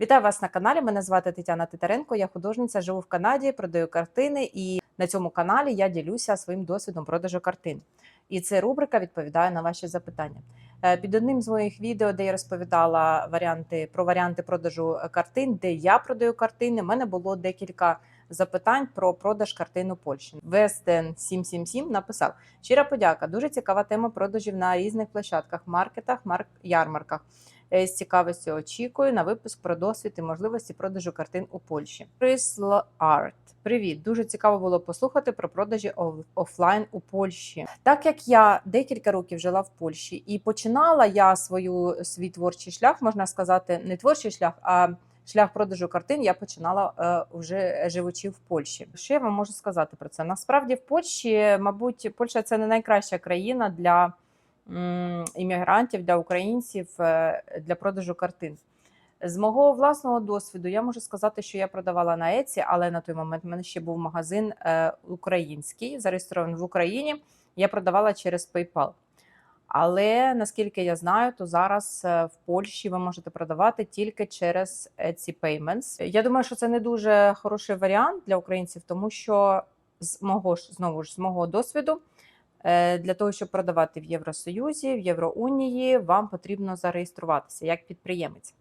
Вітаю вас на каналі. Мене звати Тетяна Титаренко. Я художниця, живу в Канаді, продаю картини, і на цьому каналі я ділюся своїм досвідом продажу картин. І це рубрика відповідає на ваші запитання. Е, Під одним з моїх відео, де я розповідала варіанти про варіанти продажу е, картин, де я продаю картини, в мене було декілька запитань про продаж картин у Польщі. Вестен 777 написав: щира подяка. Дуже цікава тема продажів на різних площадках, маркетах, марк ярмарках. Е, З цікавістю очікую на випуск про досвід і можливості продажу картин у Польщі. Присло Арт. Привіт, дуже цікаво було послухати про продажі оф- офлайн у Польщі. Так як я декілька років жила в Польщі і починала я свою свій творчий шлях, можна сказати, не творчий шлях, а шлях продажу картин я починала е, вже живучи в Польщі. Що я вам можу сказати про це? Насправді в Польщі, мабуть, Польща це не найкраща країна для іммігрантів, для українців е, для продажу картин. З мого власного досвіду я можу сказати, що я продавала на Еці, але на той момент в мене ще був магазин е, український, зареєстрований в Україні. Я продавала через PayPal. Але наскільки я знаю, то зараз е, в Польщі ви можете продавати тільки через Etsy Payments. Я думаю, що це не дуже хороший варіант для українців, тому що з мого ж знову ж з мого досвіду. Е, Для того, щоб продавати в Євросоюзі, в Євроунії, вам потрібно зареєструватися як підприємець.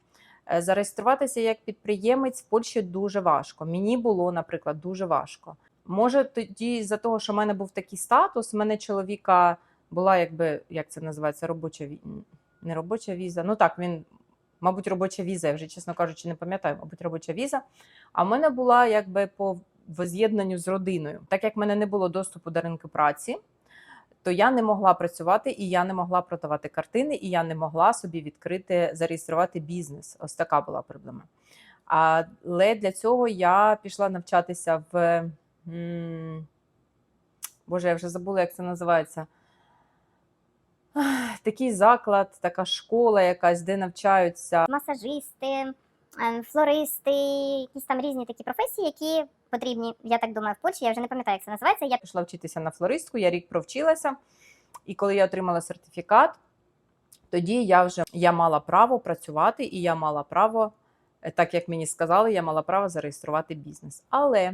Е, Зареєструватися як підприємець в Польщі дуже важко. Мені було, наприклад, дуже важко. Може, тоді з-за того, що в мене був такий статус, в мене чоловіка була, якби як це називається, робоча ві... не робоча віза. Ну так, він, мабуть, робоча віза, я вже, чесно кажучи, не пам'ятаю, мабуть, робоча віза. А в мене була якби по воз'єднанню з родиною. Так як в мене не було доступу до ринку праці, то я не могла працювати і я не могла продавати картини, і я не могла собі відкрити, зареєструвати бізнес. Ось така була проблема. Але для цього я пішла навчатися в. Боже, я вже забула, як це називається. Такий заклад, така школа якась, де навчаються масажисти, ем, флористи, якісь там різні такі професії, які потрібні, я так думаю, в Польщі. Я вже не пам'ятаю, як це називається. Я пішла вчитися на флористку, я рік провчилася, і коли я отримала сертифікат, тоді я вже я мала право працювати, і я мала право, е, так як мені сказали, я мала право зареєструвати бізнес. Але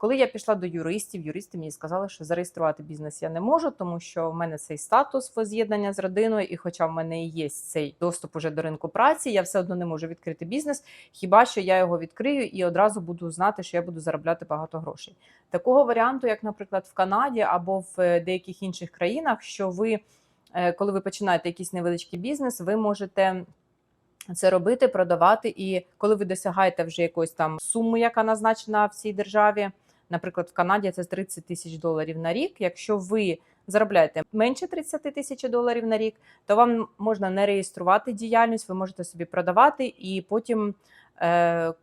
коли я пішла до юристів, юристи мені сказали, що зареєструвати бізнес я не можу, тому що в мене цей статус воз'єднання з родиною, і хоча в мене і є цей доступ уже до ринку праці, я все одно не можу відкрити бізнес. Хіба що я його відкрию і одразу буду знати, що я буду заробляти багато грошей. Такого варіанту, як, наприклад, в Канаді або в е, деяких інших країнах, що ви, е, коли ви починаєте якийсь невеличкий бізнес, ви можете. Це робити, продавати, і коли ви досягаєте вже якоїсь там суми, яка назначена в цій державі, наприклад, в Канаді це 30 тисяч доларів на рік. Якщо ви заробляєте менше 30 тисяч доларів на рік, то вам можна не реєструвати діяльність, ви можете собі продавати, і потім,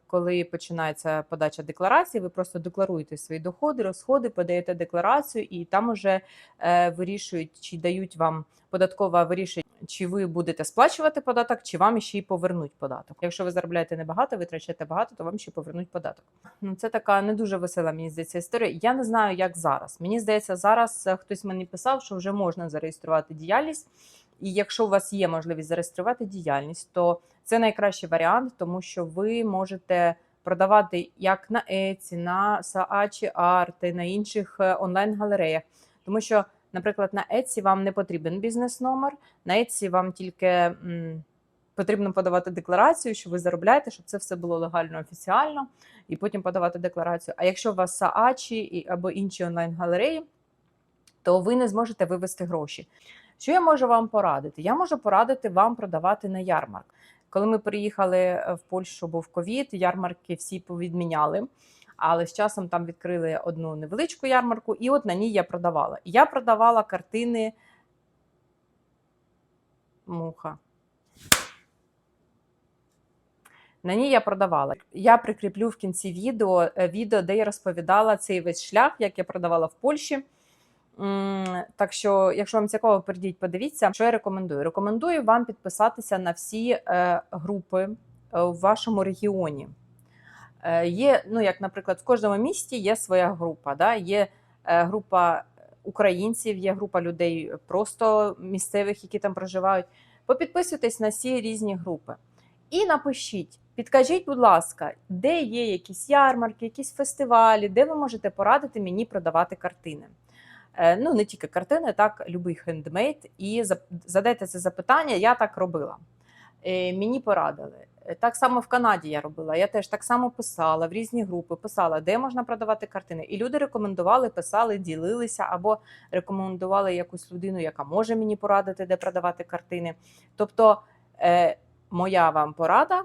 коли починається подача декларації, ви просто декларуєте свої доходи, розходи, подаєте декларацію, і там уже е, вирішують, чи дають вам податкова вирішує, чи ви будете сплачувати податок, чи вам ще й повернуть податок. Якщо ви заробляєте небагато, витрачаєте багато, то вам ще повернуть податок. Ну це така не дуже весела, мені здається, історія. Я не знаю, як зараз. Мені здається, зараз е, хтось мені писав, що вже можна зареєструвати діяльність. І якщо у вас є можливість зареєструвати діяльність, то це найкращий варіант, тому що ви можете продавати як на Etsy, на Saatchi Art, на інших е, онлайн-галереях. Тому що, наприклад, на Etsy вам не потрібен бізнес-номер, на Etsy вам тільки м, потрібно подавати декларацію, що ви заробляєте, щоб це все було легально офіціально, і потім подавати декларацію. А якщо у вас Saatchi або інші онлайн-галереї, то ви не зможете вивести гроші. Що я можу вам порадити? Я можу порадити вам продавати на ярмарк. Коли ми приїхали е, в Польщу, був ковід, ярмарки всі повідміняли. Але з часом там відкрили одну невеличку ярмарку, і от на ній я продавала. Я продавала картини муха. На ній я продавала. Я прикріплю в кінці відео е, відео, де я розповідала цей весь шлях, як я продавала в Польщі. Так що, якщо вам цікаво, перейдіть, подивіться, що я рекомендую. Рекомендую вам підписатися на всі е, групи е, в вашому регіоні. Е, є, ну як, наприклад, в кожному місті є своя група. Да? Є група українців, є група людей просто місцевих, які там проживають. Попідписуйтесь на всі різні групи і напишіть, Підкажіть, будь ласка, де є якісь ярмарки, якісь фестивалі, де ви можете порадити мені продавати картини? Е, Ну, не тільки картини, так, любий хендмейд. І задайте це запитання, я так робила. Е, Мені порадили. Е, Так само в Канаді я робила. Я теж так само писала в різні групи, писала, де можна продавати картини. І люди рекомендували, писали, ділилися або рекомендували якусь людину, яка може мені порадити, де продавати картини. Тобто, моя вам порада.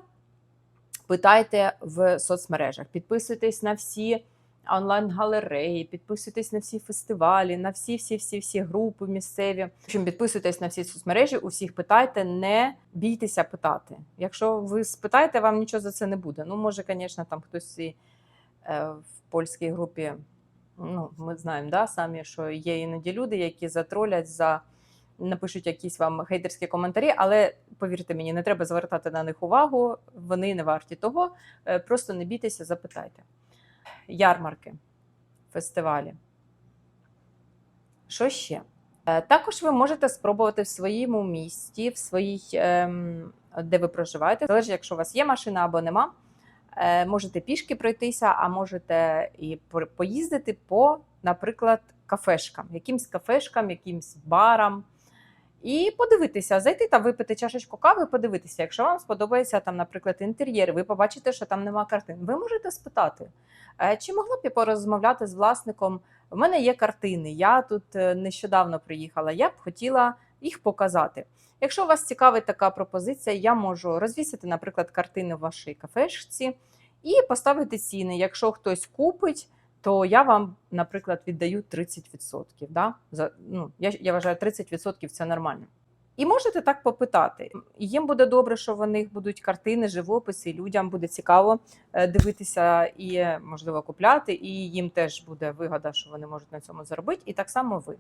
Питайте в соцмережах, підписуйтесь на всі онлайн-галереї, підписуйтесь на всі фестивалі, на всі всі всі всі групи місцеві. В підписуйтесь на всі соцмережі, усіх питайте, не бійтеся питати. Якщо ви спитаєте, вам нічого за це не буде. Ну, може, звісно, там хтось і, е, в польській групі. Ну, ми знаємо, да, самі, що є іноді люди, які затролять за напишуть якісь вам хейтерські коментарі, але повірте мені, не треба звертати на них увагу. Вони не варті того. Е, Просто не бійтеся, запитайте. Ярмарки, фестивалі. Що ще? Е, Також ви можете спробувати в своєму місті, в своїй, ем, де ви проживаєте. Залежить, якщо у вас є машина або нема. Е, Можете пішки пройтися, а можете і по- поїздити по, наприклад, кафешкам, якимсь кафешкам, якимсь барам. І подивитися, зайти та випити чашечку кави, подивитися. Якщо вам сподобається там, наприклад, інтер'єр, ви побачите, що там нема картин. Ви можете спитати, «Е, чи могла б я порозмовляти з власником? У мене є картини. Я тут е, нещодавно приїхала. Я б хотіла їх показати. Якщо вас цікавить така пропозиція, я можу розвісити, наприклад, картини в вашій кафешці і поставити ціни. Якщо хтось купить, то я вам, наприклад, віддаю 30%. Да? За, ну, я, я вважаю, 30% це нормально. І можете так попитати. Їм буде добре, що в них будуть картини, живописи, людям буде цікаво е, дивитися і, можливо, купляти, і їм теж буде вигода, що вони можуть на цьому заробити, і так само ви.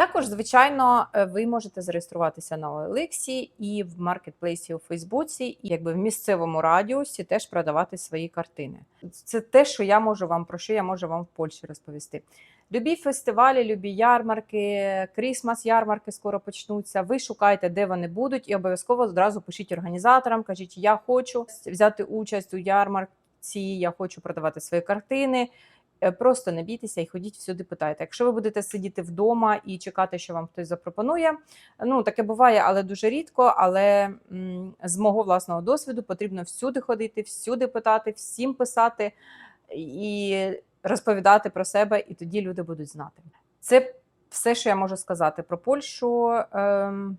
Також, звичайно, е, ви можете зареєструватися на OLX і в маркетплейсі у Фейсбуці, і якби в місцевому радіусі теж продавати свої картини. Це те, що я можу вам про що я можу вам в Польщі розповісти. Любі фестивалі, любі ярмарки, крісмас ярмарки скоро почнуться. Ви шукайте, де вони будуть, і обов'язково одразу пишіть організаторам. Кажіть, я хочу взяти участь у ярмарці, я хочу продавати свої картини. Е, Просто не бійтеся і ходіть всюди, питайте. Якщо ви будете сидіти вдома і чекати, що вам хтось запропонує, ну таке буває, але дуже рідко. Але з мого власного досвіду потрібно всюди ходити, всюди питати, всім писати і розповідати про себе, і тоді люди будуть знати. Це все, що я можу сказати про Польщу. Ем,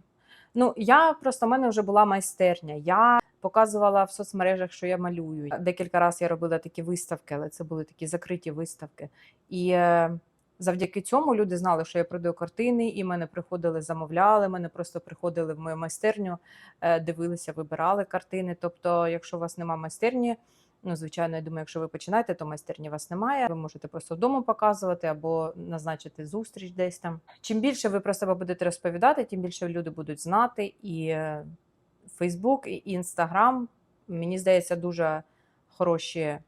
ну, я просто в мене вже була майстерня. Я показувала в соцмережах, що я малюю. Декілька разів я робила такі виставки, але це були такі закриті виставки. І е, завдяки цьому люди знали, що я продаю картини, і мене приходили, замовляли. Мене просто приходили в мою майстерню, е, дивилися, вибирали картини. Тобто, якщо у вас немає майстерні, ну звичайно, я думаю, якщо ви починаєте, то майстерні вас немає. Ви можете просто вдома показувати або назначити зустріч десь там. Чим більше ви про себе будете розповідати, тим більше люди будуть знати і. Фейсбук і Інстаграм, мені здається, дуже хороші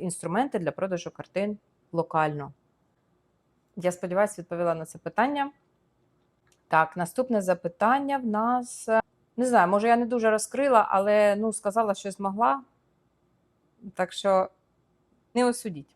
інструменти для продажу картин локально. Я сподіваюся, відповіла на це питання. Так, наступне запитання в нас. Не знаю, може, я не дуже розкрила, але ну, сказала, що змогла. Так що не осудіть.